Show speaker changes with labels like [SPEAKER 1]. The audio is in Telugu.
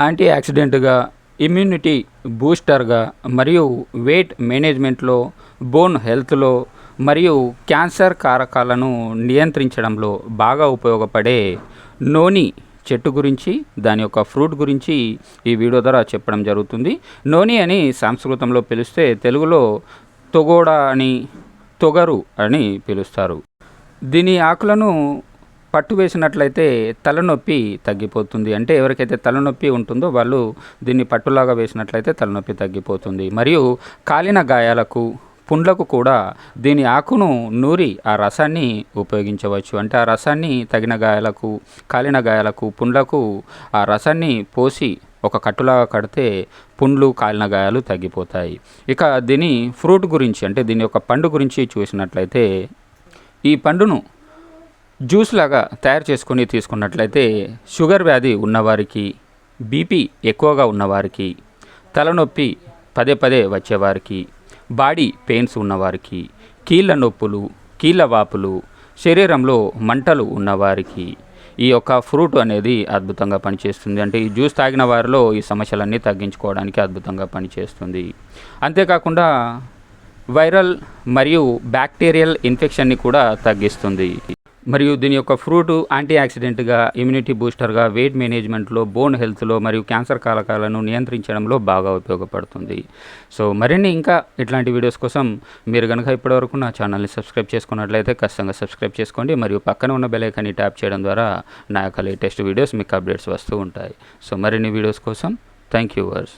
[SPEAKER 1] యాంటీ యాక్సిడెంట్గా ఇమ్యూనిటీ బూస్టర్గా మరియు వెయిట్ మేనేజ్మెంట్లో బోన్ హెల్త్లో మరియు క్యాన్సర్ కారకాలను నియంత్రించడంలో బాగా ఉపయోగపడే నోని చెట్టు గురించి దాని యొక్క ఫ్రూట్ గురించి ఈ వీడియో ద్వారా చెప్పడం జరుగుతుంది. నోని అని సంస్కృతంలో పిలిస్తే తెలుగులో తొగోడా అని తొగరు అని పిలుస్తారు. దీని ఆకులను పట్టు వేసినట్లయితే తలనొప్పి తగ్గిపోతుంది. అంటే ఎవరికైతే తలనొప్పి ఉంటుందో వాళ్ళు దీన్ని పట్టులాగా వేసినట్లయితే తలనొప్పి తగ్గిపోతుంది. మరియు కాలిన గాయాలకు పుండ్లకు కూడా దీని ఆకును నూరి ఆ రసాన్ని ఉపయోగించవచ్చు. అంటే ఆ రసాన్ని తగిన గాయాలకు కాలిన గాయాలకు పుండ్లకు ఆ రసాన్ని పోసి ఒక కట్టులాగా కడితే పుండ్లు కాలిన గాయాలు తగ్గిపోతాయి. ఇక దీని ఫ్రూట్ గురించి అంటే దీని యొక్క పండు గురించి చూసినట్లయితే ఈ పండును జ్యూస్ లాగా తయారు చేసుకొని తీసుకున్నట్లయితే షుగర్ వ్యాధి ఉన్నవారికి బీపీ ఎక్కువగా ఉన్నవారికి తలనొప్పి పదే పదే వచ్చేవారికి బాడీ పెయిన్స్ ఉన్నవారికి కీళ్ళ నొప్పులు కీళ్ళ వాపులు శరీరంలో మంటలు ఉన్నవారికి ఈ యొక్క ఫ్రూట్ అనేది అద్భుతంగా పనిచేస్తుంది. అంటే ఈ జ్యూస్ తాగిన వారిలో ఈ సమస్యలన్నీ తగ్గించుకోవడానికి అద్భుతంగా పనిచేస్తుంది. అంతేకాకుండా వైరల్ మరియు బ్యాక్టీరియల్ ఇన్ఫెక్షన్ని కూడా తగ్గిస్తుంది. మరియు దీని యొక్క ఫ్రూట్ యాంటీ యాక్సిడెంట్గా ఇమ్యూనిటీ బూస్టర్గా వెయిట్ మేనేజ్మెంట్లో బోన్ హెల్త్లో మరియు క్యాన్సర్ కారకాలను నియంత్రించడంలో బాగా ఉపయోగపడుతుంది. సో మరిన్ని ఇంకా ఇట్లాంటి వీడియోస్ కోసం మీరు కనుక ఇప్పటివరకు నా ఛానల్ని సబ్స్క్రైబ్ చేసుకున్నట్లయితే ఖచ్చితంగా సబ్స్క్రైబ్ చేసుకోండి. మరియు పక్కన ఉన్న బెలైకాన్ని ట్యాప్ చేయడం ద్వారా నా యొక్క లేటెస్ట్ వీడియోస్ మీకు అప్డేట్స్ వస్తూ ఉంటాయి. సో మరిన్ని వీడియోస్ కోసం థ్యాంక్ యూ వర్స్.